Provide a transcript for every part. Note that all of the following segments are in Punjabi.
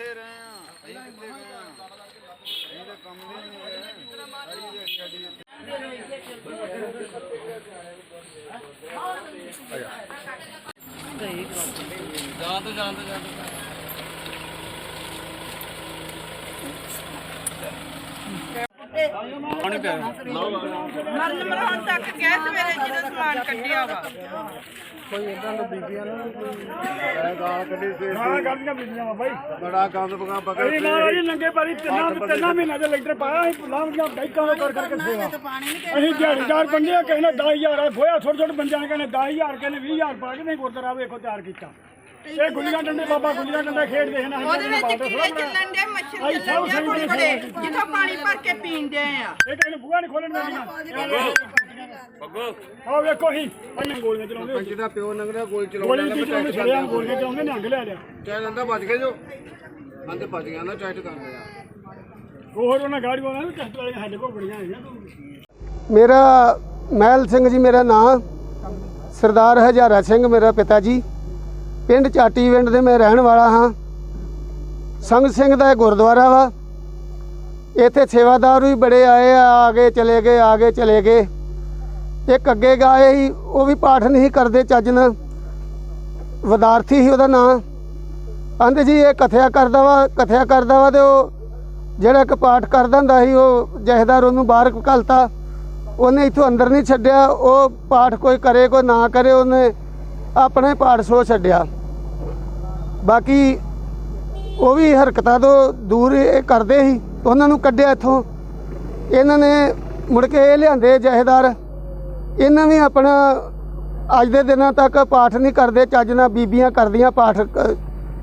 ਕਿੱਥੇ ਰਹੇ ਆ ਅਸੀਂ ਕਿੱਥੇ ਗਏ ਆ ਅਸੀਂ ਤਾਂ ਕੰਮ ਨਹੀਂ ਗਏ ਸਾਰੀ ਦਿਹਾੜੀ ਸਾਡੀ ਜਾਂ ਤੋਂ ਜਾਂ ਤੋਂ। ਮਰਨ ਮਰਾਉਣ ਤੱਕ ਕਹਿ ਸਵੇਰੇ ਜਦੋਂ ਸਮਾਨ ਕੱਢਿਆ ਵਾ। ਗਾਲ ਕੱਢੀ ਸੀ। ਹਾਂ ਗਾਲੀਆਂ ਮਿਲੀਆਂ ਵਾ ਬਾਈ। ਬੜਾ ਗੰਦ ਬਗਾ ਬਗਾ ਇਹ ਮਹਾਰਾਜ ਜੀ ਨੰਗੇ ਪਾਰੀ ਤਿੰਨਾਂ ਤਿੰਨਾਂ ਮਹੀਨਿਆਂ ਦੇ ਲੈਂਟਰ ਪਾਇਆ ਸੀ ਲਾਂਘੀਆਂ ਬਾਈਕਾਂ ਦੇ ਕਰ ਕਰਕੇ ਸੇਵਾ ਅਸੀਂ ਦਿਹਾੜੀਦਾਰ ਬੰਦੇ ਆ ਕਿਸੇ ਨੇ 10000 ਆ ਖੋਇਆ ਛੋਟੇ ਛੋਟੇ ਬੰਦਿਆਂ ਨੇ ਕਹਿੰਦੇ 10000 ਕਿਸੇ ਨੇ 20000 ਪਾ ਕੇ ਨਹੀਂ ਗੁਰਦੁਆਰਾ ਵੇਖੋ ਤਿਆਰ ਕੀਤਾ। ਇਹ ਗੁੱਲੀਆਂ ਡੰਡੇ ਬਾਬਾ ਗੁੱਲੀਆਂ ਡੰਡਾ ਖੇਡਦੇ ਹਨ ਉਹਦੇ ਵਿੱਚ ਕੀੜੇ ਚੱਲਣ ਦੇ ਮੱਛਰ ਚੱਲਣ ਦੇ ਸਹੀ ਬੜੇ ਬੜੇ ਜਿੱਥੋਂ ਪਾਣੀ ਭਰ ਕੇ ਪੀਂਦੇ ਆ। ਇਹ ਕਹਿੰਦੇ ਬੂਹਾ ਨਹੀਂ ਖੋਲਣ ਦਿੰਦੀਆਂ ਬੱਗੋ ਆਹ ਵੇਖੋ ਹੀ ਅੰਨ ਗੋਲੀਆਂ ਚਲਾਉਂਦੇ ਜਿਹਦਾ ਪਿਓ ਨੰਗਦਾ ਗੋਲ ਗੋਲੀ ਚਲਾਉਂਦਾ ਦੀ ਚਲਾਉਂਦੇ ਛੜਿਆ ਗੋਲੀਆਂ ਚਲਾਉਂਦੇ ਨੰਗ ਲਿਆ ਲਿਆ। ਚਾਹ ਲੰਦਾ ਬਚ ਗਏ ਜੋ? ਅੰਦੇ ਬਚ ਗਿਆ ਨਾ ਚਾਹ ਕਰ ਲਿਆ ਹੋਰ ਉਹਨਾਂ ਗਾੜੀ ਉਹਨਾਂ ਨੂੰ ਟੈਸਟ ਵਾਲੀਆਂ ਸਾਡੇ ਕੋਲ ਬੜੀਆਂ ਤੂੰ। ਮੇਰਾ ਮਹਿਲ ਸਿੰਘ ਜੀ ਮੇਰਾ ਨਾਮ ਸਰਦਾਰ ਹਜ਼ਾਰਾ ਸਿੰਘ ਮੇਰਾ ਪਿਤਾ ਜੀ। ਪਿੰਡ ਚਾਟੀ ਪਿੰਡ ਦੇ ਮੈਂ ਰਹਿਣ ਵਾਲਾ ਹਾਂ। ਸੰਗ ਸਿੰਘ ਦਾ ਇਹ ਗੁਰਦੁਆਰਾ ਵਾ। ਇੱਥੇ ਸੇਵਾਦਾਰ ਵੀ ਬੜੇ ਆਏ ਆ ਆ ਗਏ ਚਲੇ ਗਏ ਆ ਗਏ ਚਲੇ ਗਏ। ਇੱਕ ਅੱਗੇ ਗਾਏ ਸੀ, ਉਹ ਵੀ ਪਾਠ ਨਹੀਂ ਕਰਦੇ ਚੱਜ ਨਾਲ। ਵਿਦਾਰਥੀ ਸੀ ਉਹਦਾ ਨਾਂ। ਕਹਿੰਦੇ ਜੀ ਇਹ ਕਥਿਆ ਕਰਦਾ ਵਾ, ਕਥਿਆ ਕਰਦਾ ਵਾ ਤੇ ਉਹ ਜਿਹੜਾ ਇੱਕ ਪਾਠ ਕਰਦਾ ਹੁੰਦਾ ਸੀ, ਉਹ ਜਹੇਦਾਰ ਉਹਨੂੰ ਬਾਹਰ ਘਲਤਾ। ਉਹਨੇ ਇੱਥੋਂ ਅੰਦਰ ਨਹੀਂ ਛੱਡਿਆ, ਉਹ ਪਾਠ ਕੋਈ ਕਰੇ, ਕੋਈ ਨਾ ਕਰੇ, ਉਹਨੇ ਆਪਣੇ ਪਾਠ ਸੋ ਛੱਡਿਆ। ਬਾਕੀ ਉਹ ਵੀ ਹਰਕਤਾਂ ਤੋਂ ਦੂਰ ਇਹ ਕਰਦੇ ਸੀ ਉਹਨਾਂ ਨੂੰ ਕੱਢਿਆ ਇੱਥੋਂ। ਇਹਨਾਂ ਨੇ ਮੁੜ ਕੇ ਇਹ ਲਿਆਂਦੇ ਜਹੇਦਾਰ। ਇਹਨਾਂ ਵੀ ਆਪਣਾ ਅੱਜ ਦੇ ਦਿਨਾਂ ਤੱਕ ਪਾਠ ਨਹੀਂ ਕਰਦੇ ਚੱਜ ਨਾਲ ਬੀਬੀਆਂ ਕਰਦੀਆਂ ਪਾਠ ਕ-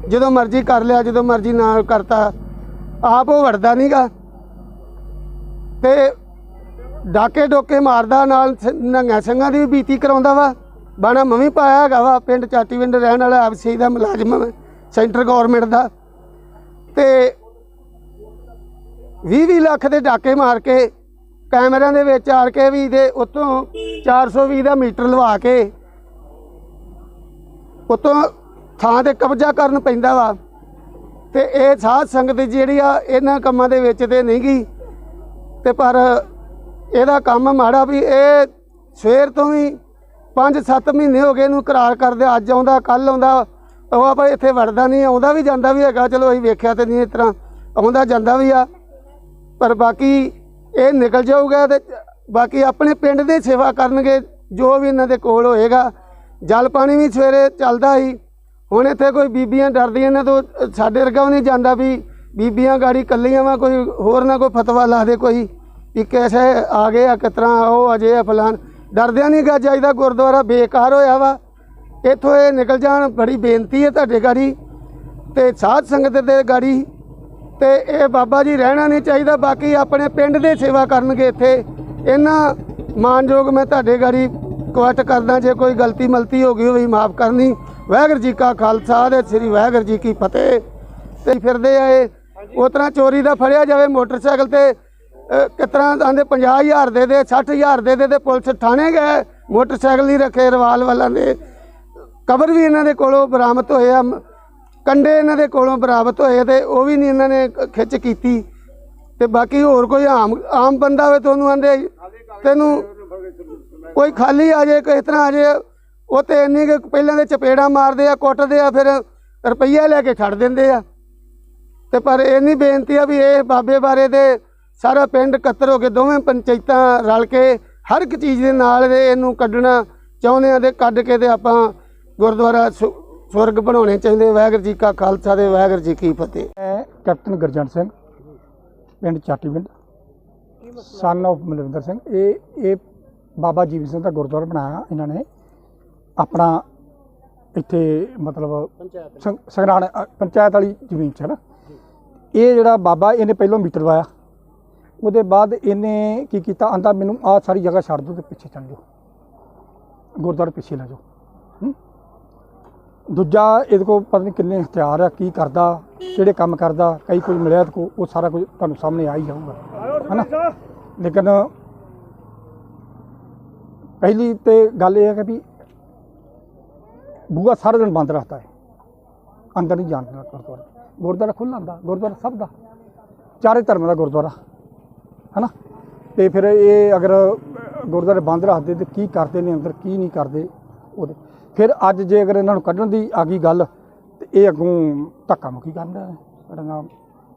ਜਦੋਂ ਮਰਜ਼ੀ ਕਰ ਲਿਆ ਜਦੋਂ ਮਰਜ਼ੀ ਨਾ ਕਰਤਾ। ਆਪ ਉਹ ਵੜਦਾ ਨਹੀਂਗਾ। ਤੇ ਡਾਕੇ ਡੋਕੇ ਮਾਰਦਾ ਨਾਲ ਸ- ਨੰਗਾ ਸਿੰਘਾਂ ਦੀ ਵੀ ਬੀਤੀ ਕਰਾਉਂਦਾ ਵਾ। ਬਾਣਾ ਮਵੀ ਪਾਇਆ ਹੈਗਾ ਵਾ ਪਿੰਡ ਚਾਟੀਵਿੰਡ ਰਹਿਣ ਵਾਲਾ ਆਪਸੀ ਦਾ ਮੁਲਾਜ਼ਮ ਵਾ, ਸੈਂਟਰ ਗਵਰਨਮੈਂਟ ਦਾ ਤੇ 20-20 ਲੱਖ ਦੇ ਡਾਕੇ ਮਾਰ ਕੇ ਕੈਮਰਿਆਂ ਦੇ ਵਿੱਚ ਆੜ ਕੇ ਵੀ ਦੇ ਉਤੋਂ 420 ਦਾ ਮੀਟਰ ਲਵਾ ਕੇ ਉਤੋਂ ਥਾਂ ਤੇ ਕਬਜ਼ਾ ਕਰਨ ਪੈਂਦਾ ਵਾ। ਤੇ ਇਹ ਸਾਧ ਸੰਗਤ ਜਿਹੜੀ ਆ, ਇਹਨਾਂ ਕੰਮਾਂ ਦੇ ਵਿੱਚ ਤੇ ਨਹੀਂ ਗਈ। ਤੇ ਪਰ ਇਹਦਾ ਕੰਮ ਮਾੜਾ ਵੀ ਇਹ ਸਵੇਰ ਤੋਂ ਵੀ 5-7 ਮਹੀਨੇ ਹੋ ਗਏ ਇਹਨੂੰ ਕਰਾਰ ਕਰਦੇ, ਅੱਜ ਆਉਂਦਾ ਕੱਲ ਆਉਂਦਾ। ਉਹ ਆਪਾਂ ਇੱਥੇ ਵੜਦਾ ਨਹੀਂ, ਆਉਂਦਾ ਵੀ ਜਾਂਦਾ ਵੀ ਹੈਗਾ, ਚਲੋ ਅਸੀਂ ਵੇਖਿਆ ਤੇ ਨਹੀਂ ਇਸ ਤਰ੍ਹਾਂ, ਆਉਂਦਾ ਜਾਂਦਾ ਵੀ ਆ। ਪਰ ਬਾਕੀ ਇਹ ਨਿਕਲ ਜਾਊਗਾ ਤੇ ਬਾਕੀ ਆਪਣੇ ਪਿੰਡ ਦੇ ਸੇਵਾ ਕਰਨਗੇ, ਜੋ ਵੀ ਇਹਨਾਂ ਦੇ ਕੋਲ ਹੋਏਗਾ। ਜਲ ਪਾਣੀ ਵੀ ਸਵੇਰੇ ਚੱਲਦਾ ਸੀ। ਹੁਣ ਇੱਥੇ ਕੋਈ ਬੀਬੀਆਂ ਡਰਦੀਆਂ ਨੇ ਤੋਂ ਸਾਡੇ ਵਰਗਾ ਵੀ ਨਹੀਂ ਜਾਂਦਾ ਵੀ ਬੀਬੀਆਂ ਗਾੜੀ ਕੱਲੀਆਂ ਵਾ, ਕੋਈ ਹੋਰ ਨਾ ਕੋਈ ਫਤਵਾ ਲਾ ਦੇ ਕੋਈ, ਵੀ ਕੈਸੇ ਆ ਗਏ ਆ ਕਿਤਰਾ ਉਹ ਅਜੇ ਆ ਫਲਾਨ ਡਰਦਿਆਂ ਨਹੀਂ ਗਾ ਜਾਈਦਾ ਗੁਰਦੁਆਰਾ ਬੇਕਾਰ ਹੋਇਆ ਵਾ। ਇੱਥੋਂ ਇਹ ਨਿਕਲ ਜਾਣ ਬੜੀ ਬੇਨਤੀ ਹੈ ਤੁਹਾਡੇ ਗਾੜੀ। ਤੇ ਸਾਧ ਸੰਗਤ ਦੇ ਗਾੜੀ। ਤੇ ਇਹ ਬਾਬਾ ਜੀ ਰਹਿਣਾ ਨਹੀਂ ਚਾਹੀਦਾ ਬਾਕੀ ਆਪਣੇ ਪਿੰਡ ਦੇ ਸੇਵਾ ਕਰਨਗੇ ਇੱਥੇ। ਇਹਨਾਂ ਮਾਨਯੋਗ ਮੈਂ ਤੁਹਾਡੇ ਗਾੜੀ ਕੁਆਟ ਕਰਦਾ ਜੇ ਕੋਈ ਗਲਤੀ ਮਲਤੀ ਹੋ ਗਈ ਹੋਈ ਮਾਫ ਕਰਨੀ। ਵਾਹਿਗੁਰੂ ਜੀ ਕਾ ਖਾਲਸਾ ਤੇ ਸ੍ਰੀ ਵਾਹਿਗੁਰੂ ਜੀ ਕੀ ਫਤਿਹ। ਤੇ ਫਿਰਦੇ ਆ ਇਹ। ਉਸ ਤਰ੍ਹਾਂ ਚੋਰੀ ਦਾ ਫੜਿਆ ਜਾਵੇ ਮੋਟਰਸਾਈਕਲ ਤੇ ਤਰ੍ਹਾਂ ਆਂਦੇ 50000 ਦੇ ਦੇ 60000 ਦੇ ਦੇ ਤੇ ਪੁਲਿਸ ਥਾਣੇ ਗਏ। ਮੋਟਰਸਾਈਕਲ ਨਹੀਂ ਰੱਖੇ ਰਵਾਲ ਵਾਲਾਂ ਦੇ। ਕਬਰ ਵੀ ਇਹਨਾਂ ਦੇ ਕੋਲੋਂ ਬਰਾਮਦ ਹੋਏ ਆ, ਮ- ਕੰਡੇ ਇਹਨਾਂ ਦੇ ਕੋਲੋਂ ਬਰਾਮਦ ਹੋਏ ਤੇ ਉਹ ਵੀ ਨਹੀਂ ਇਹਨਾਂ ਨੇ ਖਿੱਚ ਕੀਤੀ। ਤੇ ਬਾਕੀ ਹੋਰ ਕੋਈ ਆਮ ਆਮ ਬੰਦਾ ਹੋਵੇ ਤੁਹਾਨੂੰ ਉਹਨੂੰ ਆਂਦੇ, ਤੈਨੂੰ ਕੋਈ ਖਾਲੀ ਆ ਜੇ ਕੋਈ ਇਸ ਤਰ੍ਹਾਂ ਆ ਜੇ, ਉਹ ਤੇ ਇੰਨੀ ਕੁ ਪਹਿਲਾਂ ਦੇ ਚਪੇੜਾ ਮਾਰਦੇ ਆ, ਕੁੱਟਦੇ ਆ, ਫਿਰ ਰੁਪਈਆ ਲੈ ਕੇ ਛੱਡ ਦਿੰਦੇ ਆ। ਤੇ ਪਰ ਇੰਨੀ ਬੇਨਤੀ ਆ ਵੀ ਇਹ ਬਾਬੇ ਬਾਰੇ ਦੇ ਸਾਰਾ ਪਿੰਡ ਇਕੱਤਰ ਹੋ ਕੇ ਦੋਵੇਂ ਪੰਚਾਇਤਾਂ ਰਲ ਕੇ ਹਰ ਇੱਕ ਚੀਜ਼ ਦੇ ਨਾਲ ਇਹਨੂੰ ਕੱਢਣਾ ਚਾਹੁੰਦੇ ਆ ਤੇ ਕੱਢ ਕੇ ਤੇ ਆਪਾਂ ਗੁਰਦੁਆਰਾ ਸਵਰਗ ਬਣਾਉਣੇ ਚਾਹੀਦੇ ਵਾਹਿਗੁਰੂ ਜੀ ਕਾ ਖਾਲਸਾ ਤੇ ਵਾਹਿਗੁਰੂ ਜੀ ਕੀ ਫਤਿਹ। ਮੈਂ ਕੈਪਟਨ ਗੁਰਜੰਟ ਸਿੰਘ ਪਿੰਡ ਚਾਟੀਵਿੰਡ ਸਨ of ਮਲਵਿੰਦਰ ਸਿੰਘ। ਇਹ ਇਹ ਬਾਬਾ ਜੀਵਨ ਸਿੰਘ ਦਾ ਗੁਰਦੁਆਰਾ ਬਣਾਇਆ ਇਹਨਾਂ ਨੇ। ਆਪਣਾ ਇੱਥੇ ਮਤਲਬ ਸੰਗਰਾਣ ਪੰਚਾਇਤ ਵਾਲੀ ਜ਼ਮੀਨ 'ਚ ਹੈ ਨਾ। ਇਹ ਜਿਹੜਾ ਬਾਬਾ ਇਹਨੇ ਪਹਿਲਾਂ ਮੀਟਰ ਲਵਾਇਆ। ਉਹਦੇ ਬਾਅਦ ਇਹਨੇ ਕੀ ਕੀਤਾ? ਆਂਦਾ ਮੈਨੂੰ ਆਹ ਸਾਰੀ ਜਗ੍ਹਾ ਛੱਡ ਦਿਓ ਤੇ ਪਿੱਛੇ ਚੱਲ ਜਾਓ। ਗੁਰਦੁਆਰੇ ਪਿੱਛੇ ਲੈ ਜਾਓ। ਹੂੰ? ਦੂਜਾ ਇਹਦੇ ਕੋਲ ਪਤਾ ਨਹੀਂ ਕਿੰਨੇ ਹਥਿਆਰ ਆ ਕੀ ਕਰਦਾ ਕਿਹੜੇ ਕੰਮ ਕਰਦਾ ਕਈ ਕੁਝ ਮਿਲਿਆ ਇਹਦੇ ਕੋਲ ਉਹ ਸਾਰਾ ਕੁਝ ਤੁਹਾਨੂੰ ਸਾਹਮਣੇ ਆ ਹੀ ਜਾਊਗਾ। ਹੈਨਾ? ਲੇਕਿਨ ਪਹਿਲੀ ਤੇ ਗੱਲ ਇਹ ਹੈ ਕਿ ਵੀ ਬੂਹਾ ਸਾਰਾ ਦਿਨ ਬੰਦ ਰੱਖਦਾ ਹੈ। ਅੰਦਰ ਨਹੀਂ ਜਾਣ ਦੇਣਾ ਗੁਰਦੁਆਰੇ। ਗੁਰਦੁਆਰਾ ਖੁੱਲ੍ਹਾ ਹੁੰਦਾ ਗੁਰਦੁਆਰਾ ਸਭ ਦਾ। ਚਾਰੇ ਧਰਮਾਂ ਦਾ ਗੁਰਦੁਆਰਾ। ਹਨਾ? ਤੇ ਫਿਰ ਇਹ ਅਗਰ ਗੁਰਦੁਆਰੇ ਬੰਦ ਰੱਖਦੇ ਤੇ ਕੀ ਕਰਦੇ ਨੇ ਅੰਦਰ ਕੀ ਨਹੀਂ ਕਰਦੇ ਉਹਦੇ ਫਿਰ ਅੱਜ ਜੇ ਅਗਰ ਇਹਨਾਂ ਨੂੰ ਕੱਢਣ ਦੀ ਆ ਗਈ ਗੱਲ ਤੇ ਇਹ ਅੱਗੋਂ ਧੱਕਾ ਮੁੱਕੀ ਕਰਨ ਸਾਡਾ ਨਾਮ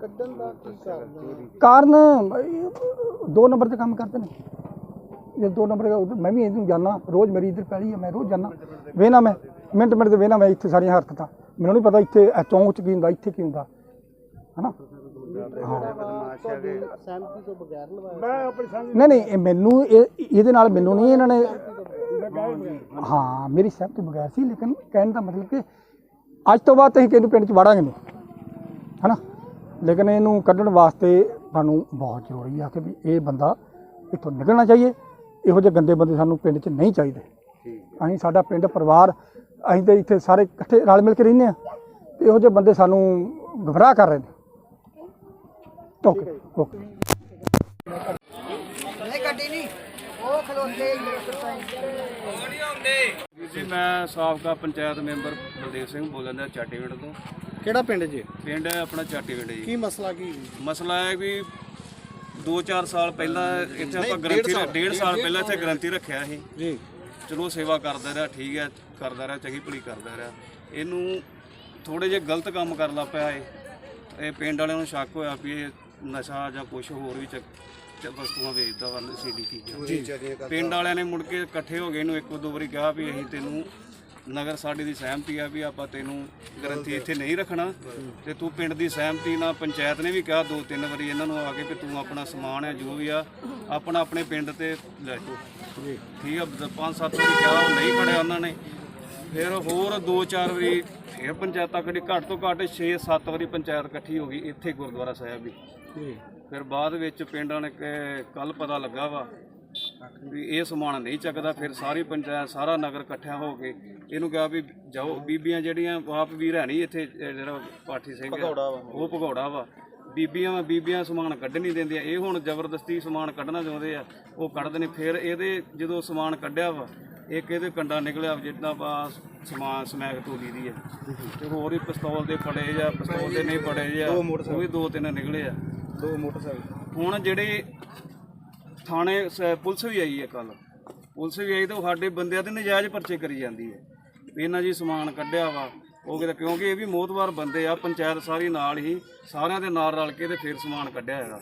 ਕੱਢਣ ਦਾ ਕੀ ਕਾਰਨ ਕਾਰਨ ਦੋ ਨੰਬਰ ਤੇ ਕੰਮ ਕਰਦੇ ਨੇ। ਜੇ ਦੋ ਨੰਬਰ ਮੈਂ ਵੀ ਇਹਨੂੰ ਜਾਣਾ ਰੋਜ਼ ਮੇਰੀ ਇੱਧਰ ਪੈਲੀ ਹੈ ਮੈਂ ਰੋਜ਼ ਜਾਣਾ ਵੇਨਾ ਮੈਂ ਮਿੰਟ ਮਿੰਟ ਤੇ ਵੇਨਾ ਮੈਂ ਇੱਥੇ ਸਾਰੀਆਂ ਹਰਕਤਾਂ। ਮੈਨੂੰ ਨਹੀਂ ਪਤਾ ਇੱਥੇ ਚੌਂਕ ਚ ਕੀ ਹੁੰਦਾ ਇੱਥੇ ਕੀ ਹੁੰਦਾ। ਹਨਾ? ਸਹਿਮਤੀ ਤੋਂ ਬਗੈਰ ਲਵਾਇਆ ਨਹੀਂ ਨਹੀਂ ਇਹ ਮੈਨੂੰ ਇਹ ਇਹਦੇ ਨਾਲ ਮੈਨੂੰ ਨਹੀਂ ਇਹਨਾਂ ਨੇ ਹਾਂ ਮੇਰੀ ਸਹਿਮਤੀ ਬਗੈਰ ਸੀ ਲੇਕਿਨ ਕਹਿਣ ਦਾ ਮਤਲਬ ਕਿ ਅੱਜ ਤੋਂ ਬਾਅਦ ਅਸੀਂ ਕਿਸੇ ਨੂੰ ਪਿੰਡ ਚ ਵਾੜਾਂਗੇ ਨਹੀਂ। ਹਨਾ? ਲੇਕਿਨ ਇਹਨੂੰ ਕੱਢਣ ਵਾਸਤੇ ਸਾਨੂੰ ਬਹੁਤ ਜ਼ਰੂਰੀ ਆ ਕਿ ਵੀ ਇਹ ਬੰਦਾ ਇੱਥੋਂ ਨਿਕਲਣਾ ਚਾਹੀਏ। ਇਹੋ ਜਿਹੇ ਗੰਦੇ ਬੰਦੇ ਸਾਨੂੰ ਪਿੰਡ 'ਚ ਨਹੀਂ ਚਾਹੀਦੇ। ਅਸੀਂ ਸਾਡਾ ਪਿੰਡ ਪਰਿਵਾਰ ਅਸੀਂ ਤੇ ਇੱਥੇ ਸਾਰੇ ਇਕੱਠੇ ਰਲ ਮਿਲ ਕੇ ਰਹਿੰਦੇ ਆ ਤੇ ਇਹੋ ਜਿਹੇ ਬੰਦੇ ਸਾਨੂੰ ਗਮਰਾਹ ਕਰ ਰਹੇ ਨੇ। Okay okay. ਜੀ ਮੈਂ ਸਾਬਕਾ ਪੰਚਾਇਤ ਮੈਂਬਰ ਬਲਦੇਵ ਸਿੰਘ ਬੋਲਣ ਦਾ ਚਾਟੀਵਿੰਡ ਤੋਂ। ਕਿਹੜਾ ਪਿੰਡ ਜੀ? ਪਿੰਡ ਆਪਣਾ ਚਾਟੀਵਿੰਡ ਜੀ। ਕੀ ਮਸਲਾ ਕੀ ਮਸਲਾ ਹੈ ਵੀ 2-4 ਸਾਲ ਪਹਿਲਾਂ ਇੱਥੇ ਆਪਾਂ ਗਰੰਟੀ ਡੇਢ ਸਾਲ। ਪਹਿਲਾਂ ਇੱਥੇ ਗਰੰਟੀ ਰੱਖਿਆ ਸੀ। ਜੀ। ਚਲੋ ਸੇਵਾ ਕਰਦਾ ਰਿਹਾ ਠੀਕ ਹੈ ਕਰਦਾ ਰਿਹਾ ਚੰਗੀ ਭਲੀ ਕਰਦਾ ਰਿਹਾ। ਇਹਨੂੰ ਥੋੜੇ ਜਿਹੇ ਗਲਤ ਕੰਮ ਕਰ ਲਾ ਪਿਆ ਇਹ ਇਹ ਪਿੰਡ ਵਾਲਿਆਂ ਨੂੰ ਸ਼ੱਕ ਹੋਇਆ ਵੀ ਇਹ ਨਸ਼ਾ ਜਾਂ ਕੁਝ ਹੋਰ ਵੀ ਚੱਕ ਚ- ਵਸਤੂਆਂ ਵੇਚਦਾ ਵਾ ਨਸ਼ੀਲੀ ਚੀਜ਼ਾਂ। ਪਿੰਡ ਵਾਲਿਆਂ ਨੇ ਮੁੜ ਕੇ ਇਕੱਠੇ ਹੋ ਗਏ ਇਹਨੂੰ ਇੱਕ ਦੋ ਵਾਰੀ ਕਿਹਾ ਵੀ ਅਸੀਂ ਤੈਨੂੰ ਨਗਰ ਸਾਡੀ ਦੀ ਸਹਿਮਤੀ ਆ ਵੀ ਆਪਾਂ ਤੈਨੂੰ ਗਰੰਟੀ ਇੱਥੇ ਨਹੀਂ ਰੱਖਣਾ। ਤੇ ਤੂੰ ਪਿੰਡ ਦੀ ਸਹਿਮਤੀ ਨਾਲ ਪੰਚਾਇਤ ਨੇ ਵੀ ਕਿਹਾ ਦੋ ਤਿੰਨ ਵਾਰੀ ਇਹਨਾਂ ਨੂੰ ਆ ਕੇ ਵੀ ਤੂੰ ਆਪਣਾ ਸਮਾਨ ਹੈ ਜੋ ਵੀ ਆ ਆਪਣਾ ਆਪਣੇ ਪਿੰਡ ਤੇ ਲੈ ਜਾਓ। ਠੀਕ ਆ ਦ- ਪੰਜ ਸੱਤ ਵਾਰੀ ਕਿਹਾ ਉਹ ਨਹੀਂ ਖੜਿਆ ਉਹਨਾਂ ਨੇ। ਫਿਰ ਹੋਰ ਦੋ ਚਾਰ ਵਾਰੀ ਫਿਰ ਪੰਚਾਇਤਾਂ ਕੜੀ ਘੱਟ ਤੋਂ ਘੱਟ 6-7 ਵਾਰੀ ਪੰਚਾਇਤ ਇਕੱਠੀ ਹੋ ਗਈ ਇੱਥੇ ਗੁਰਦੁਆਰਾ ਸਾਹਿਬ ਵੀ। ਫਿਰ ਬਾਅਦ ਵਿੱਚ ਪਿੰਡਾਂ ਨੇ ਕੱਲ ਪਤਾ ਲੱਗਾ ਵਾ ਵੀ ਇਹ ਸਮਾਨ ਨਹੀਂ ਚੱਕਦਾ ਫਿਰ ਸਾਰੀ ਪੰਚਾਇਤ ਸਾਰਾ ਨਗਰ ਇਕੱਠਿਆ ਹੋ ਕੇ ਇਹਨੂੰ ਕਿਹਾ ਵੀ ਜਾਓ। ਬੀਬੀਆਂ ਜਿਹੜੀਆਂ ਆਪ ਵੀ ਰਹਿਣੀ ਇੱਥੇ ਜਿਹੜਾ ਪਾਠੀ ਸਿੰਘ ਉਹ ਭਗੌੜਾ ਵਾ। ਬੀਬੀਆਂ ਵਾ ਬੀਬੀਆਂ ਸਮਾਨ ਕੱਢ ਨਹੀਂ ਦਿੰਦੀਆਂ। ਇਹ ਹੁਣ ਜ਼ਬਰਦਸਤੀ ਸਮਾਨ ਕੱਢਣਾ ਚਾਹੁੰਦੇ ਆ ਉਹ ਕੱਢਦੇ ਨੇ ਫਿਰ ਇਹਦੇ ਜਦੋਂ ਸਮਾਨ ਕੱਢਿਆ ਵਾ ਇੱਕ ਇਹਦੇ ਕੰਡਾ ਨਿਕਲਿਆ ਜਿੱਦਾਂ ਬਾ ਸਮਾਨ ਸਮੈਕ ਤੋਲੀ ਦੀ ਹੈ ਤੇ ਹੋਰ ਵੀ ਪਿਸਤੌਲ ਦੇ ਫੜੇ ਜਾਂ ਪਿਸਤੌਲ ਦੇ ਨਹੀਂ ਫੜੇ ਜਾਂ ਉਹ ਵੀ ਦੋ ਤਿੰਨ ਨਿਕਲੇ ਆ। ਦੋ ਮੋਟਰਸਾਈਕਲ। ਹੁਣ ਜਿਹੜੇ ਥਾਣੇ ਸ- ਪੁਲਿਸ ਵੀ ਆਈ ਹੈ ਕੱਲ ਪੁਲਿਸ ਵੀ ਆਈ ਤਾਂ ਉਹ ਸਾਡੇ ਬੰਦਿਆਂ ਦੇ ਨਜਾਇਜ਼ ਪਰਚੇ ਕਰੀ ਜਾਂਦੀ ਹੈ। ਵੀ ਇਹਨਾਂ ਜੀ ਸਮਾਨ ਕੱਢਿਆ ਵਾ, ਉਹ ਕਹਿੰਦਾ ਕਿਉਂਕਿ ਇਹ ਵੀ ਮੋਤਵਾਰ ਬੰਦੇ ਆ, ਪੰਚਾਇਤ ਸਾਰੀ ਨਾਲ ਹੀ, ਸਾਰਿਆਂ ਦੇ ਨਾਲ ਰਲ ਕੇ ਤੇ ਫਿਰ ਸਮਾਨ ਕੱਢਿਆ ਹੈਗਾ।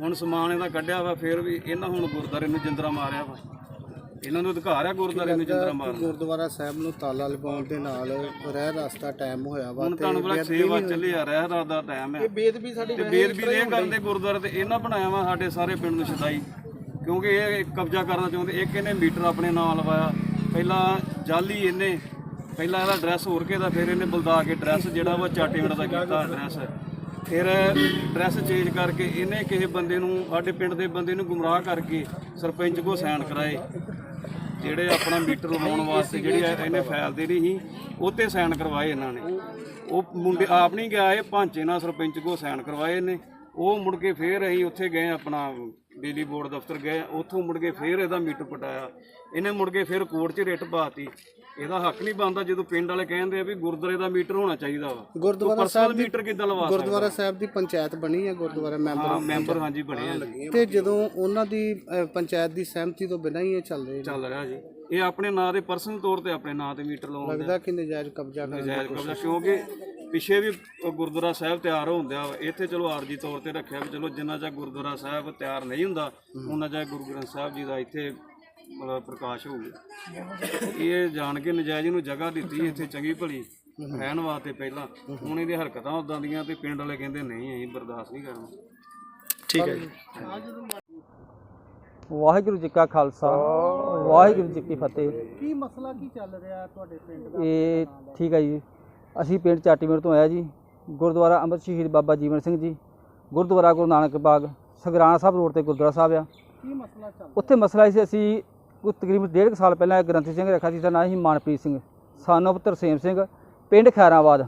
ਹੁਣ ਸਮਾਨ ਇਹਦਾ ਕੱਢਿਆ ਵਾ, ਫਿਰ ਵੀ ਇਹਨਾਂ ਹੁਣ ਗੁਰਦਾਰੇ ਨੂੰ ਜਿੰਦਰਾ ਮਾਰਿਆ ਵਾ। ਇਹਨਾਂ ਨੂੰ ਅਧਿਕਾਰ ਆ ਗੁਰਦਾਰੇ ਨੂੰ ਜਿੰਦਰਾ ਮਾਰਨ ਦਾ। ਗੁਰਦੁਆਰਾ ਸਾਹਿਬ ਨੂੰ ਤਾਲਾ ਲਗਾਉਣ ਦੇ ਨਾਲ ਰਹਿ ਰਸਤਾ ਟਾਈਮ ਹੋਇਆ ਵਾ ਹੁਣ ਤੁਹਾਨੂੰ ਸੇਵਾ ਚੱਲੀ ਆ ਰਹਿ ਰਾਤ ਦਾ ਟਾਈਮ ਹੈ ਬੇਦਬੀ ਸਾਡੀ ਤੇ ਬੇਦਬੀ ਇਹ ਕਰਦੇ ਗੁਰਦੁਆਰੇ ਤੇ ਇਹਨਾਂ ਬਣਾਇਆ ਵਾ ਸਾਡੇ ਸਾਰੇ ਪਿੰਡ ਨੂੰ ਛਦਾਈ ਕਿਉਂਕਿ ਇਹ ਕਬਜ਼ਾ ਕਰਨਾ ਚਾਹੁੰਦੇ ਇੱਕ ਇਹਨੇ ਮੀਟਰ ਆਪਣੇ ਨਾਂ ਲਵਾਇਆ। ਪਹਿਲਾਂ ਜਾਲੀ ਇਹਨੇ ਪਹਿਲਾਂ ਇਹਦਾ ਐਡਰੈਸ ਹੋਰ ਕੇ ਦਾ ਫਿਰ ਇਹਨੇ ਬਲਦਾ ਕੇ ਐਡਰੈਸ ਜਿਹੜਾ ਵਾ ਚਾਟੀਵਿੰਡ ਦਾ ਕੀਤਾ ਐਡਰੈਸ ਫਿਰ ਐਡਰੈਸ ਚੇਂਜ ਕਰਕੇ ਇਹਨੇ ਕਿਸੇ ਬੰਦੇ ਨੂੰ ਸਾਡੇ ਪਿੰਡ ਦੇ ਬੰਦੇ ਨੂੰ ਗੁੰਮਰਾਹ ਕਰਕੇ ਸਰਪੰਚ ਕੋ ਸਾਈਨ ਕਰਾਏ। ਜਿਹੜੇ ਆਪਣਾ ਮੀਟਰ ਲਵਾਉਣ ਵਾਸਤੇ ਜਿਹੜੇ ਇਹਨੇ ਫਾਈਲ ਦੇਣੀ ਸੀ, ਉਹ ਤੇ ਸਾਈਨ ਕਰਵਾਏ ਇਹਨਾਂ ਨੇ। ਉਹ ਮੁੰਡੇ ਆਪ ਨਹੀਂ ਗਿਆ ਇਹ ਭਾਂਚੇ ਨਾਲ ਸਰਪੰਚ ਕੋ ਸਾਈਨ ਕਰਵਾਏ ਨੇ। ਉਹ ਮੁੜ ਕੇ ਫੇਰ ਅਸੀਂ ਉੱਥੇ ਗਏ ਆਪਣਾ ਬਿਜਲੀ ਬੋਰਡ ਦਫ਼ਤਰ ਗਏ ਉੱਥੋਂ ਮੁੜ ਕੇ ਫੇਰ ਇਹਦਾ ਮੀਟਰ ਪਟਾਇਆ। ਇਹਨੇ ਮੁੜ ਕੇ ਫੇਰ ਕੋਰਟ 'ਚ ਰਿਟ ਪਾਤੀ। ਇਹਦਾ ਹੱਕ ਨਹੀਂ ਬਣਦਾ ਜਦੋਂ ਪਿੰਡ ਵਾਲੇ ਕਹਿੰਦੇ ਆ ਵੀ ਗੁਰਦੁਆਰੇ ਦਾ ਮੀਟਰ ਹੋਣਾ ਚਾਹੀਦਾ ਵਾ। ਗੁਰਦੁਆਰਾ ਮੀਟਰ ਕਿੱਦਾਂ ਲਵਾ ਸਕਦਾ? ਗੁਰਦੁਆਰਾ ਸਾਹਿਬ ਦੀ ਪੰਚਾਇਤ ਬਣੀ ਹੈ ਗੁਰਦੁਆਰਾ ਮੈਂਬਰ ਹਾਂ ਮੈਂਬਰ ਹਾਂਜੀ ਬਣੇ ਆ ਤੇ ਜਦੋਂ ਉਹਨਾਂ ਦੀ ਅ, ਪੰਚਾਇਤ ਦੀ ਸਹਿਮਤੀ ਤੋਂ ਬਿਨਾਂ ਹੀ ਇਹ ਚੱਲ ਰਹੇ ਨੇ ਚੱਲ ਰਿਹਾ ਜੀ। ਇਹ ਆਪਣੇ ਨਾਂ ਦੇ ਪਰਸਨਲ ਤੌਰ ਤੇ ਆਪਣੇ ਨਾਂ ਤੇ ਮੀਟਰ ਲਾਉਂਦੇ ਲੱਗਦਾ ਕਿ ਨਜਾਇਜ਼ ਕਬਜ਼ਾ ਕਰ ਨਜਾਇਜ਼ ਕਬਜ਼ਾ ਕਿਉਂਕਿ ਪਿੱਛੇ ਵੀ ਉਹ ਗੁਰਦੁਆਰਾ ਸਾਹਿਬ ਤਿਆਰ ਹੁੰਦਿਆ ਇੱਥੇ ਚਲੋ ਆਰਜੀ ਤੌਰ ਤੇ ਰੱਖਿਆ ਵੀ ਚਲੋ ਜਿੰਨਾ ਚਿਰ ਗੁਰਦੁਆਰਾ ਸਾਹਿਬ ਤਿਆਰ ਨਹੀਂ ਹੁੰਦਾ ਉਹਨਾਂ ਚਿਰ ਗੁਰੂ ਗ੍ਰੰਥ ਸਾਹਿਬ ਜੀ ਦਾ ਇੱਥੇ ਮਤਲਬ ਪ੍ਰਕਾਸ਼ ਹੋਊਗਾ। ਇਹ ਜਾਣ ਕੇ ਨਜਾਇਜ਼ ਨੂੰ ਜਗ੍ਹਾ ਦਿੱਤੀ ਇੱਥੇ ਚੰਗੀ ਭਲੀ ਰਹਿਣ ਵਾਸਤੇ ਪਹਿਲਾਂ। ਹੁਣ ਇਹਦੀਆਂ ਹਰਕਤਾਂ ਉਦਾਂ ਦੀਆਂ ਤੇ ਪਿੰਡ ਵਾਲੇ ਕਹਿੰਦੇ ਨਹੀਂ ਅਸੀਂ ਬਰਦਾਸ਼ਤ ਨਹੀਂ ਕਰਨਾ। ਠੀਕ ਹੈ ਜੀ। ਵਾਹਿਗੁਰੂ ਜੀ ਕਾ ਖਾਲਸਾ ਵਾਹਿਗੁਰੂ ਜੀ ਕੀ ਫਤਿਹ। ਕੀ ਮਸਲਾ ਕੀ ਚੱਲ ਰਿਹਾ ਤੁਹਾਡੇ ਪਿੰਡ ਇਹ ਠੀਕ ਹੈ ਜੀ। ਅਸੀਂ ਪਿੰਡ ਚਾਟੀਮੇੜ ਤੋਂ ਆਇਆ ਜੀ ਗੁਰਦੁਆਰਾ ਅੰਮ੍ਰਿਤ ਸ਼ਹੀਦ ਬਾਬਾ ਜੀਵਨ ਸਿੰਘ ਜੀ ਗੁਰਦੁਆਰਾ ਗੁਰੂ ਨਾਨਕ ਬਾਗ ਸਗਰਾਣਾ ਸਾਹਿਬ ਰੋਡ ਤੇ ਗੁਰਦੁਆਰਾ ਸਾਹਿਬ ਆ। ਕੀ ਮਸਲਾ ਚੱਲ ਉੱਥੇ ਮਸਲਾ ਸੀ ਅਸੀਂ ਕੋਈ ਤਕਰੀਬਨ ਡੇਢ ਕੁ ਸਾਲ ਪਹਿਲਾਂ ਇੱਕ ਗ੍ਰੰਥੀ ਸਿੰਘ ਰੱਖਿਆ ਸੀ ਦਾ ਨਾਂ ਸੀ ਮਨਪ੍ਰੀਤ ਸਿੰਘ ਸਾਨੂੰ ਤਰਸੇਮ ਸਿੰਘ ਪਿੰਡ ਖੈਰਾਬਾਦ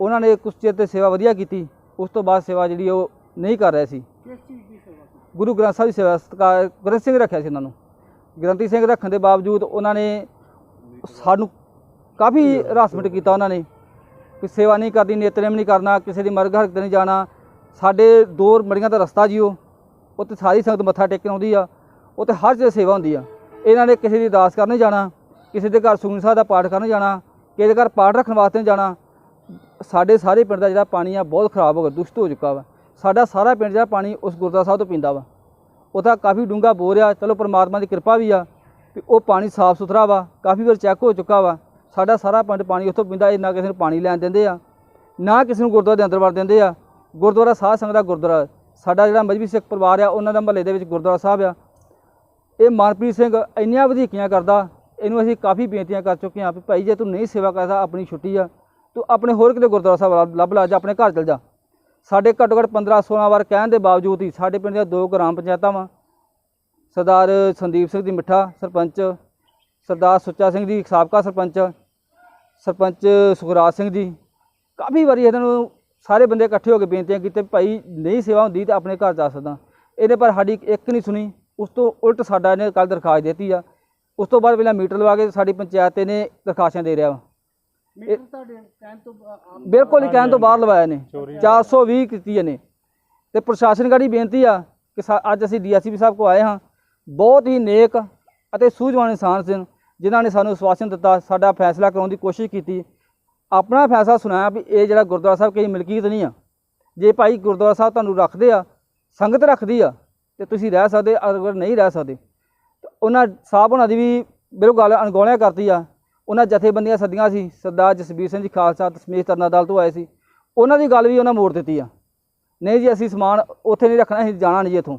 ਉਹਨਾਂ ਨੇ ਕੁਛ ਚਿਰ ਤੇ ਸੇਵਾ ਵਧੀਆ ਕੀਤੀ ਉਸ ਤੋਂ ਬਾਅਦ ਸੇਵਾ ਜਿਹੜੀ ਉਹ ਨਹੀਂ ਕਰ ਰਹੇ ਸੀ। ਕਿਸ ਚੀਜ਼ ਦੀ ਸੇਵਾ ਗੁਰੂ ਗ੍ਰੰਥ ਸਾਹਿਬ ਦੀ ਸੇਵਾ ਸਤਿਕਾਰ ਗ੍ਰੰਥ ਸਿੰਘ ਰੱਖਿਆ ਸੀ ਉਹਨਾਂ ਨੂੰ। ਗ੍ਰੰਥੀ ਸਿੰਘ ਰੱਖਣ ਦੇ ਬਾਵਜੂਦ ਉਹਨਾਂ ਨੇ ਸਾਨੂੰ ਕਾਫੀ ਹਰਾਸਮੈਂਟ ਕੀਤਾ ਉਹਨਾਂ ਨੇ ਵੀ ਸੇਵਾ ਨਹੀਂ ਕਰਦੀ ਨਿਤਨੇਮ ਨਹੀਂ ਕਰਨਾ ਕਿਸੇ ਦੀ ਮਰਗ ਹਰਕਤ ਨਹੀਂ ਜਾਣਾ। ਸਾਡੇ ਦੋ ਮੜੀਆਂ ਦਾ ਰਸਤਾ ਜੀ ਉਹ ਉੱਥੇ ਸਾਰੀ ਸੰਗਤ ਮੱਥਾ ਟੇਕਣ ਆਉਂਦੀ ਆ ਉੱਥੇ ਹਰ ਜਗ੍ਹਾ ਸੇਵਾ ਹੁੰਦੀ ਆ। ਇਹਨਾਂ ਨੇ ਕਿਸੇ ਦੀ ਅਰਦਾਸ ਕਰਨ ਜਾਣਾ ਕਿਸੇ ਦੇ ਘਰ ਸੁਖਮਨੀ ਸਾਹਿਬ ਦਾ ਪਾਠ ਕਰਨ ਜਾਣਾ ਕਿਸੇ ਦੇ ਘਰ ਪਾਠ ਰੱਖਣ ਵਾਸਤੇ ਜਾਣਾ। ਸਾਡੇ ਸਾਰੇ ਪਿੰਡ ਦਾ ਜਿਹੜਾ ਪਾਣੀ ਆ ਬਹੁਤ ਖਰਾਬ ਹੋ ਗਿਆ ਦੁਸ਼ਟ ਹੋ ਚੁੱਕਾ ਵਾ। ਸਾਡਾ ਸਾਰਾ ਪਿੰਡ ਜਿਹੜਾ ਪਾਣੀ ਉਸ ਗੁਰਦੁਆਰਾ ਸਾਹਿਬ ਤੋਂ ਪੀਂਦਾ ਵਾ। ਉਹਦਾ ਕਾਫੀ ਡੂੰਘਾ ਬੋਰ ਆ ਚਲੋ ਪਰਮਾਤਮਾ ਦੀ ਕਿਰਪਾ ਵੀ ਆ ਕਿ ਉਹ ਪਾਣੀ ਸਾਫ਼ ਸੁਥਰਾ ਵਾ ਕਾਫੀ ਵਾਰ ਚੈੱਕ ਹੋ ਚੁੱਕਾ ਵਾ। ਸਾਡਾ ਸਾਰਾ ਪਿੰਡ ਪਾਣੀ ਉੱਥੋਂ ਪੀਂਦਾ ਇਹ ਨਾ ਕਿਸੇ ਨੂੰ ਪਾਣੀ ਲੈਣ ਦਿੰਦੇ ਆ, ਨਾ ਕਿਸੇ ਨੂੰ ਗੁਰਦੁਆਰੇ ਦੇ ਅੰਦਰ ਵੜ ਦਿੰਦੇ ਆ। ਗੁਰਦੁਆਰਾ ਸਾਧ ਸੰਗਤ ਦਾ ਗੁਰਦੁਆਰਾ, ਸਾਡਾ ਜਿਹੜਾ ਮਜਬੀ ਸਿੱਖ ਪਰਿਵਾਰ ਆ, ਉਹਨਾਂ ਦਾ ਮਹੱਲੇ ਦੇ ਵਿੱਚ ਗੁਰਦੁਆਰਾ ਸਾਹਿਬ ਆ। ਇਹ ਮਨਪ੍ਰੀਤ ਸਿੰਘ ਇੰਨੀਆਂ ਵਧੀਕੀਆਂ ਕਰਦਾ, ਇਹਨੂੰ ਅਸੀਂ ਕਾਫੀ ਬੇਨਤੀਆਂ ਕਰ ਚੁੱਕੇ ਹਾਂ ਵੀ ਭਾਈ ਜੇ ਤੂੰ ਨਹੀਂ ਸੇਵਾ ਕਰਦਾ, ਆਪਣੀ ਛੁੱਟੀ ਆ, ਤੂੰ ਆਪਣੇ ਹੋਰ ਕਿਤੇ ਗੁਰਦੁਆਰਾ ਸਾਹਿਬ ਲੱਭ- ਲੱਭ ਲਾ, ਜਾ ਆਪਣੇ ਘਰ ਚਲ ਜਾ। ਸਾਡੇ ਘੱਟੋ ਘੱਟ 15 16 ਵਾਰ ਕਹਿਣ ਦੇ ਬਾਵਜੂਦ ਹੀ ਸਾਡੇ ਪਿੰਡ ਦੀਆਂ ਦੋ ਗ੍ਰਾਮ ਪੰਚਾਇਤਾਂ ਵਾ, ਸਰਦਾਰ ਸੰਦੀਪ ਸਿੰਘ ਦੀ ਮਿੱਠਾ, ਸਰਪੰਚ ਸਰਦਾਰ ਸੁੱਚਾ ਸਿੰਘ ਜੀ ਸਾਬਕਾ ਸਰਪੰਚ ਸਰਪੰਚ ਸੁਖਰਾਜ ਸਿੰਘ ਜੀ ਕਾਫੀ ਵਾਰੀ ਇਹਨਾਂ ਨੂੰ ਸਾਰੇ ਬੰਦੇ ਇਕੱਠੇ ਹੋ ਕੇ ਬੇਨਤੀਆਂ ਕੀਤੇ ਭਾਈ ਨਹੀਂ ਸੇਵਾ ਹੁੰਦੀ ਤਾਂ ਆਪਣੇ ਘਰ ਜਾ ਸਕਦਾ। ਇਹਨੇ ਪਰ ਸਾਡੀ ਇੱਕ ਨਹੀਂ ਸੁਣੀ ਉਸ ਤੋਂ ਉਲਟ ਸਾਡਾ ਇਹਨੇ ਕੱਲ ਦਰਖਾਸਤ ਦਿੱਤੀ ਆ। ਉਸ ਤੋਂ ਬਾਅਦ ਪਹਿਲਾਂ ਮੀਟਰ ਲਵਾ ਕੇ ਸਾਡੀ ਪੰਚਾਇਤ ਨੇ ਦਰਖਾਸਤਾਂ ਦੇ ਰਿਹਾ ਵਾ। ਮੀਟਰ ਤੁਹਾਡੇ ਕਹਿਣ ਤੋਂ ਬਿਲਕੁਲ ਹੀ ਕਹਿਣ ਤੋਂ ਬਾਹਰ ਲਵਾਇਆ ਨੇ 420 ਕੀਤੀ ਇਹਨੇ। ਤੇ ਪ੍ਰਸ਼ਾਸਨ ਗਾੜੀ ਬੇਨਤੀ ਆ ਕਿ ਸਾ- ਅੱਜ ਅਸੀਂ ਡੀਐਸਪੀ ਸਾਹਿਬ ਕੋ ਆਏ ਹਾਂ। ਬਹੁਤ ਹੀ ਨੇਕ ਅਤੇ ਸੂਝਵਾਨ ਇਨਸਾਨ ਸਨ। ਜਿਨ੍ਹਾਂ ਨੇ ਸਾਨੂੰ ਵਿਸ਼ਵਾਸਨ ਦਿੱਤਾ, ਸਾਡਾ ਫੈਸਲਾ ਕਰਾਉਣ ਦੀ ਕੋਸ਼ਿਸ਼ ਕੀਤੀ। ਆਪਣਾ ਫੈਸਲਾ ਸੁਣਾਇਆ ਵੀ ਇਹ ਜਿਹੜਾ ਗੁਰਦੁਆਰਾ ਸਾਹਿਬ ਕਿਸੇ ਮਲਕੀਤ ਨਹੀਂ ਆ। ਜੇ ਭਾਈ ਗੁਰਦੁਆਰਾ ਸਾਹਿਬ ਤੁਹਾਨੂੰ ਰੱਖਦੇ ਆ, ਸੰਗਤ ਰੱਖਦੀ ਆ, ਤੇ ਤੁਸੀਂ ਰਹਿ ਸਕਦੇ, ਅਗਰ ਨਹੀਂ ਰਹਿ ਸਕਦੇ। ਤਾਂ ਉਹਨਾਂ ਸਾਹਿਬ ਉਹਨਾਂ ਦੀ ਵੀ ਬਿਲਕੁਲ ਗੱਲ ਅਣਗੌਲਿਆ ਕਰਤੀ ਆ। ਉਹਨਾਂ ਜਥੇਬੰਦੀਆਂ ਸੱਦੀਆਂ ਸੀ, ਸਰਦਾਰ ਜਸਬੀਰ ਸਿੰਘ ਜੀ ਖਾਲਸਾ ਦਸਮੇਸ਼ ਤਰਨਾ ਦਲ ਤੋਂ ਆਏ ਸੀ। ਉਹਨਾਂ ਦੀ ਗੱਲ ਵੀ ਉਹਨਾਂ ਮੋੜ ਦਿੱਤੀ ਆ। ਨਹੀਂ ਜੀ, ਅਸੀਂ ਸਮਾਨ ਉੱਥੇ ਨਹੀਂ ਰੱਖਣਾ, ਅਸੀਂ ਜਾਣਾ ਨਹੀਂ ਜੀ ਇੱਥੋਂ।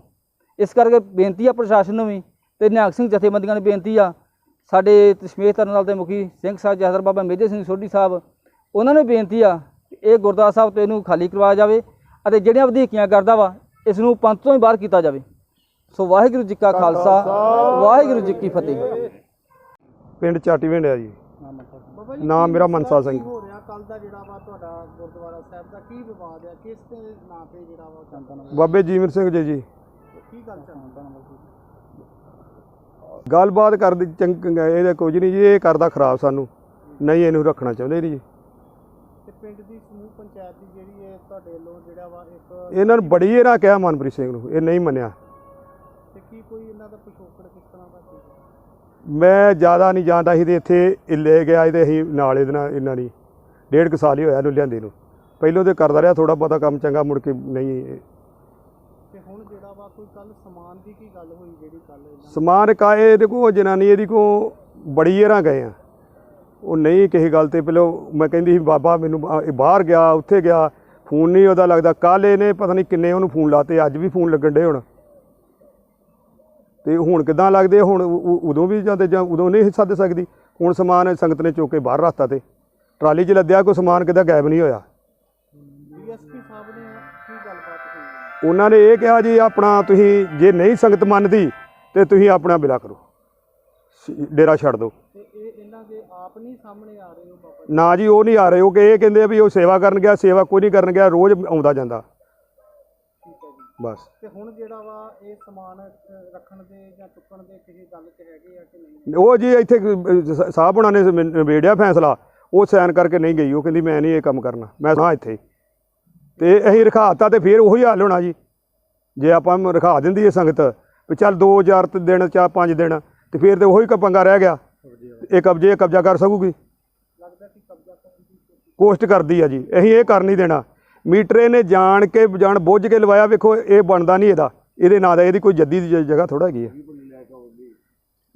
ਇਸ ਕਰਕੇ ਬੇਨਤੀ ਆ ਪ੍ਰਸ਼ਾਸਨ ਨੂੰ ਵੀ, ਤੇ ਨਿਹੰਗ ਸਿੰਘ ਜਥੇਬੰਦੀਆਂ ਨੂੰ ਬੇਨਤੀ ਆ ਸਾਡੇ ਦਸਮੇਸ਼ ਤਰਨਾ ਦਲ ਦੇ ਮੁਖੀ ਸਿੰਘ ਸਾਹਿਬ ਜਹਦਰ ਬਾਬਾ ਮੇਜਰ ਸਿੰਘ ਸੋਢੀ ਸਾਹਿਬ ਉਹਨਾਂ ਨੂੰ ਬੇਨਤੀ ਆ ਇਹ ਗੁਰਦੁਆਰਾ ਸਾਹਿਬ ਤੋਂ ਇਹਨੂੰ ਖਾਲੀ ਕਰਵਾਇਆ ਜਾਵੇ ਅਤੇ ਜਿਹੜੀਆਂ ਵਧੀਕੀਆਂ ਕਰਦਾ ਵਾ ਇਸ ਨੂੰ ਪੰਥ ਤੋਂ ਹੀ ਬਾਹਰ ਕੀਤਾ ਜਾਵੇ। ਸੋ ਵਾਹਿਗੁਰੂ ਜੀ ਕਾ ਖਾਲਸਾ ਵਾਹਿਗੁਰੂ ਜੀ ਕੀ ਫਤਿਹ। ਪਿੰਡ ਚਾਟੀਵਿੰਡ ਹੈ ਜੀ। ਨਾਮ ਮੇਰਾ ਮਨਸਾ ਸਿੰਘ। ਹੋ ਰਿਹਾ? ਕੱਲ ਦਾ ਜਿਹੜਾ ਵਾ ਤੁਹਾਡਾ ਗੁਰਦੁਆਰਾ ਸਾਹਿਬ ਦਾ ਕੀ ਵਿਵਾਦ ਹੈ ਕਿਸ ਦੇ ਨਾਂ ਤੇ ਜਿਹੜਾ ਵਾ ਚੰਦਾ ਨਾਲ ਬਾਬੇ ਜੀਵਨ ਸਿੰਘ ਜੀ ਜੀ। ਕੀ ਗੱਲ ਚੱਲਦਾ ਗੱਲਬਾਤ ਕਰਦੀ ਚੰਗ ਇਹਦਾ ਕੁਝ ਨਹੀਂ ਜੀ ਇਹ ਕਰਦਾ ਖਰਾਬ ਸਾਨੂੰ। ਨਹੀਂ ਇਹਨੂੰ ਰੱਖਣਾ ਚਾਹੁੰਦੇ ਨਹੀਂ ਜੀ। ਤੇ ਪਿੰਡ ਦੀ ਸਮੂਹ ਪੰਚਾਇਤ ਦੀ ਜਿਹੜੀ ਹੈ ਤੁਹਾਡੇ ਵੱਲੋਂ ਜਿਹੜਾ ਵਾ ਇੱਕ ਇਹਨਾਂ ਨੂੰ ਬੜੀ ਇਹਦਾ ਕਿਹਾ ਮਨਪ੍ਰੀਤ ਸਿੰਘ ਨੂੰ ਇਹ ਨਹੀਂ ਮੰਨਿਆ। ਤੇ ਕੀ ਕੋਈ ਇਹਨਾਂ ਦਾ ਪਿਛੋਕੜ ਕਿਸ ਤਰ੍ਹਾਂ ਦਾ ਸੀ? ਮੈਂ ਜ਼ਿਆਦਾ ਨਹੀਂ ਜਾਣਦਾ ਸੀ ਤੇ ਇੱਥੇ ਇਹ ਲੈ ਗਿਆ ਤੇ ਅਸੀਂ ਨਾਲ ਇਹਦੇ ਨਾਲ ਇਹਨਾਂ ਦੀ ਡੇਢ ਕੁ ਸਾਲ ਹੀ ਹੋਇਆ ਇਹਨੂੰ ਲਿਆਂਦੇ ਨੂੰ। ਪਹਿਲੋਂ ਤੇ ਕਰਦਾ ਰਿਹਾ ਥੋੜਾ ਬਹੁਤਾ ਕੰਮ ਚੰਗਾ ਮੁੜ ਕੇ ਨਹੀਂ ਤੇ ਹੁਣ ਜਿਹੜਾ ਵਾ ਕੋਈ ਕੱਲ ਸਮਾਨ ਦੀ ਕੀ ਗੱਲ ਹੋਈ ਜਿਹੜੀ ਕੱਲ ਸਮਾਨ ਕਾਏ ਇਹਦੇ ਕੋ ਜਨਾਨੀ ਇਹਦੀ ਕੋ ਬੜੀ ਏਰਾਂ ਗਏ ਆ। ਉਹ ਨਹੀਂ ਕਿਸੇ ਗੱਲ ਤੇ ਪਹਿਲਾਂ ਮੈਂ ਕਹਿੰਦੀ ਸੀ, ਬਾਬਾ ਮੈਨੂੰ ਬਾ- ਇਹ ਬਾਹਰ ਗਿਆ, ਉੱਥੇ ਗਿਆ, ਫੋਨ ਨਹੀਂ ਉਹਦਾ ਲੱਗਦਾ। ਕੱਲ ਇਹਨੇ ਪਤਾ ਨਹੀਂ ਕਿੰਨੇ ਉਹਨੂੰ ਫੋਨ ਲਾਤੇ, ਅੱਜ ਵੀ ਫੋਨ ਲੱਗਣ ਡੇ ਹੁਣ। ਤੇ ਹੁਣ ਕਿਦਾਂ ਲੱਗਦੇ ਹੁਣ ਉ- ਉ- ਉਦੋਂ ਵੀ ਜਾਂਦੇ ਜਾਂ ਉਦੋਂ ਨਹੀਂ ਸੱਦ ਸਕਦੀ। ਹੁਣ ਸਮਾਨ ਸੰਗਤ ਨੇ ਚੁੱਕ ਕੇ ਬਾਹਰ ਰੱਖਤਾ ਤੇ। ਟਰਾਲੀ 'ਚ ਲੱਦਿਆ, ਕੋਈ ਸਮਾਨ ਕਿਦਾ ਗਾਇਬ ਨਹੀਂ ਹੋਇਆ। ਉਹਨਾਂ ਨੇ ਇਹ ਕਿਹਾ ਜੀ ਆਪਣਾ ਤੁਸੀਂ ਜੇ ਨਹੀਂ ਸੰਗਤ ਮੰਨਦੀ ਤੇ ਤੁਸੀਂ ਆਪਣਾ ਬਿਲਾ ਕਰੋ। ਡੇਰਾ ਛੱਡ ਦਿਓ। ਹੋ ਨਾ ਜੀ ਉਹ ਨਹੀਂ ਆ ਰਹੇ। ਉਹ ਕਿ ਇਹ ਕਹਿੰਦੇ ਵੀ ਉਹ ਸੇਵਾ ਕਰਨ ਗਿਆ ਸੇਵਾ ਕੋਈ ਨਹੀਂ ਕਰਨ ਗਿਆ ਰੋਜ਼ ਆਉਂਦਾ ਜਾਂਦਾ। ਹੈ ਬਸ। ਤੇ ਹੁਣ ਜਿਹੜਾ ਵਾ ਇਹ ਸਮਾਨ ਅ, ਰੱਖਣ ਦੇ ਜਾਂ ਚੁੱਕਣ ਦੇ ਕਿਸੇ ਗੱਲ 'ਚ ਹੈਗੇ ਆ ਕਿ ਨਹੀਂ? ਉਹ ਜੀ ਇੱਥੇ ਸਾਹਿਬ ਉਹਨਾਂ ਨੇ ਨਿਬੇੜਿਆ ਫੈਸਲਾ। ਉਹ ਸਾਈਨ ਕਰਕੇ ਨਹੀਂ ਗਈ। ਉਹ ਕਹਿੰਦੀ ਮੈਂ ਨਹੀਂ ਇਹ ਕੰਮ ਕਰਨਾ। ਮੈਂ ਨਾ ਇੱਥੇ ਤੇ ਅਸੀਂ ਰਖਾਤਾ ਤੇ ਫਿਰ ਉਹੀ ਹਾਲ ਹੋਣਾ ਜੀ। ਜੇ ਆਪਾਂ ਰਖਾ ਦਿੰਦੀ ਹੈ ਸੰਗਤ, ਵੀ ਚੱਲ 2000 ਤੇ ਦਿਨ ਚਾ 5 ਦਿਨ, ਤੇ ਫਿਰ ਤੇ ਉਹੀ ਕ ਪੰਗਾ ਰਹਿ ਗਿਆ। ਇਹ ਕਬਜ਼ੇ ਕਬਜ਼ਾ ਕਰ ਸਕੂਗੀ। ਕੋਸ਼ਟ ਕਰਦੀ ਆ ਜੀ। ਅਸੀਂ ਇਹ ਕਰ ਨਹੀਂ ਦੇਣਾ। ਮੀਟਰ ਨੇ ਜਾਣ ਕੇ, ਜਾਣ ਬੁੱਝ ਕੇ ਲਵਾਇਆ, ਵੇਖੋ, ਇਹ ਬਣਦਾ ਨਹੀਂ ਇਹਦਾ। ਇਹਦੇ ਨਾਂ ਦਾ ਇਹਦੀ ਕੋਈ ਜੱਦੀ ਦੀ ਜਗ੍ਹਾ ਥੋੜਾ ਹੈਗੀ ਆ।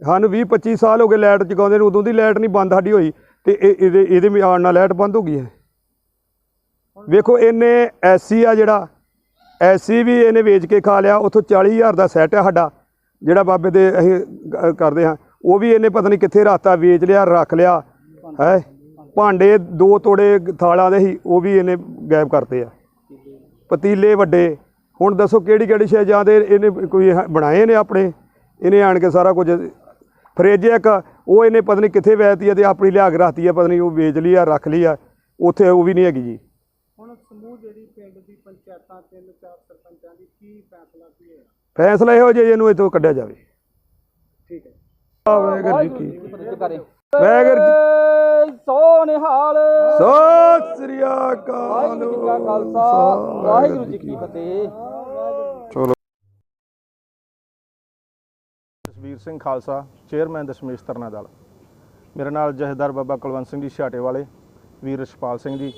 ਸਾਨੂੰ 20 25 ਸਾਲ ਹੋ ਗਏ ਲਾਈਟ ਚਗਾਉਂਦੇ ਨੂੰ, ਉਦੋਂ ਦੀ ਲਾਈਟ ਨਹੀਂ ਬੰਦ ਸਾਡੀ ਹੋਈ। ਤੇ ਇਹ, ਇਹਦੇ ਇਹਦੇ ਆਉਣ ਨਾਲ ਲਾਈਟ ਬੰਦ ਹੋ ਗਈ ਹੈ। ਵੇਖੋ, ਇਹਨੇ ਐਸੀ ਆ ਜਿਹੜਾ, ਐਸੀ ਵੀ ਇਹਨੇ ਵੇਚ ਕੇ ਖਾ ਲਿਆ, ਉਥੋਂ 40000 ਦਾ ਸੈੱਟ ਆ ਸਾਡਾ, ਜਿਹੜਾ ਬਾਬੇ ਦੇ ਅਸੀਂ ਕਰਦੇ ਹਾਂ। ਉਹ ਵੀ ਇਹਨੇ ਪਤਾ ਨਹੀਂ ਕਿੱਥੇ ਰਾਤਾ ਵੇਚ ਲਿਆ, ਰੱਖ ਲਿਆ, ਹੈ? ਭਾਂਡੇ ਦੋ ਤੋੜੇ ਥਾਲਾਂ ਦੇ ਸੀ, ਉਹ ਵੀ ਇਹਨੇ ਗਾਇਬ ਕਰਤੇ ਆ। ਪਤੀਲੇ ਵੱਡੇ, ਹੁਣ ਦੱਸੋ ਕਿਹੜੀ ਕਿਹੜੀ ਸ਼ੈ ਜਾਂ ਦੇ ਇਹਨੇ ਕੋਈ ਬਣਾਏ ਨੇ ਆਪਣੇ? ਇਹਨੇ ਆਣ ਕੇ ਸਾਰਾ ਕੁਝ, ਫਰਿੱਜ ਇੱਕ, ਉਹ ਇਹਨੇ ਪਤਾ ਨਹੀਂ ਕਿੱਥੇ ਵੇਚਤੀ ਆ ਤੇ ਆਪਣੀ ਲਿਆ ਕੇ ਰੱਖਤੀ ਆ, ਪਤਾ ਨਹੀਂ ਉਹ ਵੇਚ ਲਈ ਆ, ਰੱਖ ਲਈ ਆ, ਉੱਥੇ ਉਹ ਵੀ ਨਹੀਂ ਹੈਗੀ ਜੀ ਹੁਣ ਸਮੂਹ ਜਿਹੜੀ ਪਿੰਡ ਦੀ ਪੰਚਾਇਤਾਂ ਤਿੰਨ ਚਾਰ ਸਰਪੰਚਾਂ ਦੀ ਕੀ ਫੈਸਲਾ ਕੀ ਹੋਇਆ? ਫੈਸਲਾ ਇਹੋ ਜਿਹਾ ਇਹਨੂੰ ਇੱਥੋਂ ਕੱਢਿਆ ਜਾਵੇ। ਠੀਕ ਹੈ। ਵਾਹਿਗੁਰੂ ਜੀ ਕੀ ਵਾਹਿਗੁਰੂ ਜੀ ਕਰੇ ਵਾਹਿਗੁਰੂ ਜੀ ਸੋ ਨਿਹਾਲ ਸਤਿ ਸ੍ਰੀ ਅਕਾਲ। ਵਾਹਿਗੁਰੂ ਜੀ ਕਾ ਖਾਲਸਾ। ਵਾਹਿਗੁਰੂ ਜੀ ਕੀ ਫਤਿਹ। ਜਸਵੀਰ ਸਿੰਘ ਖਾਲਸਾ ਚੇਅਰਮੈਨ ਦਸ਼ਮੇਸ਼ ਤਰਨਾ ਦਲ। ਮੇਰੇ ਨਾਲ ਜਹੇਦਾਰ ਬਾਬਾ ਕੁਲਵੰਤ ਸਿੰਘ ਜੀ ਛਾਟੇ ਵਾਲੇ ਵੀਰ ਰਛਪਾਲ ਸਿੰਘ ਜੀ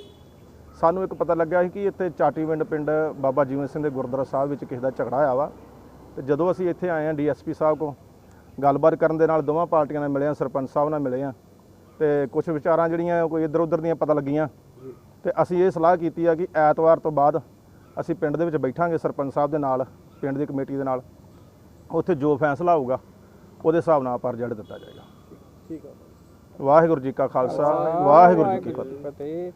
ਸਾਨੂੰ ਇੱਕ ਪਤਾ ਲੱਗਿਆ ਸੀ ਕਿ ਇੱਥੇ ਚਾਟੀਵਿੰਡ ਪਿੰਡ ਬਾਬਾ ਜੀਵਨ ਸਿੰਘ ਦੇ ਗੁਰਦੁਆਰਾ ਸਾਹਿਬ ਵਿੱਚ ਕਿਸੇ ਦਾ ਝਗੜਾ ਆਇਆ ਵਾ। ਤੇ ਜਦੋਂ ਅਸੀਂ ਇੱਥੇ ਆਏ ਹਾਂ ਡੀਐਸਪੀ ਸਾਹਿਬ ਕੋ ਗੱਲਬਾਤ ਕਰਨ ਦੇ ਨਾਲ ਦੋਵਾਂ ਪਾਰਟੀਆਂ ਨਾਲ ਮਿਲੇ ਹਾਂ ਸਰਪੰਚ ਸਾਹਿਬ ਨਾਲ ਮਿਲੇ ਹਾਂ। ਤੇ ਕੁਝ ਵਿਚਾਰਾਂ ਜਿਹੜੀਆਂ ਕੋਈ ਇੱਧਰ ਉੱਧਰ ਦੀਆਂ ਪਤਾ ਲੱਗੀਆਂ। ਤੇ ਅਸੀਂ ਇਹ ਸਲਾਹ ਕੀਤੀ ਆ ਕਿ ਐਤਵਾਰ ਤੋਂ ਬਾਅਦ ਅਸੀਂ ਪਿੰਡ ਦੇ ਵਿੱਚ ਬੈਠਾਂਗੇ ਸਰਪੰਚ ਸਾਹਿਬ ਦੇ ਨਾਲ ਪਿੰਡ ਦੀ ਕਮੇਟੀ ਦੇ ਨਾਲ। ਉੱਥੇ ਜੋ ਫੈਸਲਾ ਹੋਊਗਾ ਉਹਦੇ ਹਿਸਾਬ ਨਾਲ ਪਰ ਜੜ ਦਿੱਤਾ ਜਾਏਗਾ। ਠੀਕ ਹੈ ਵਾਹਿਗੁਰੂ ਜੀ ਕਾ ਖਾਲਸਾ ਵਾਹਿਗੁਰੂ ਜੀ ਕੀ ਫਤਿਹ।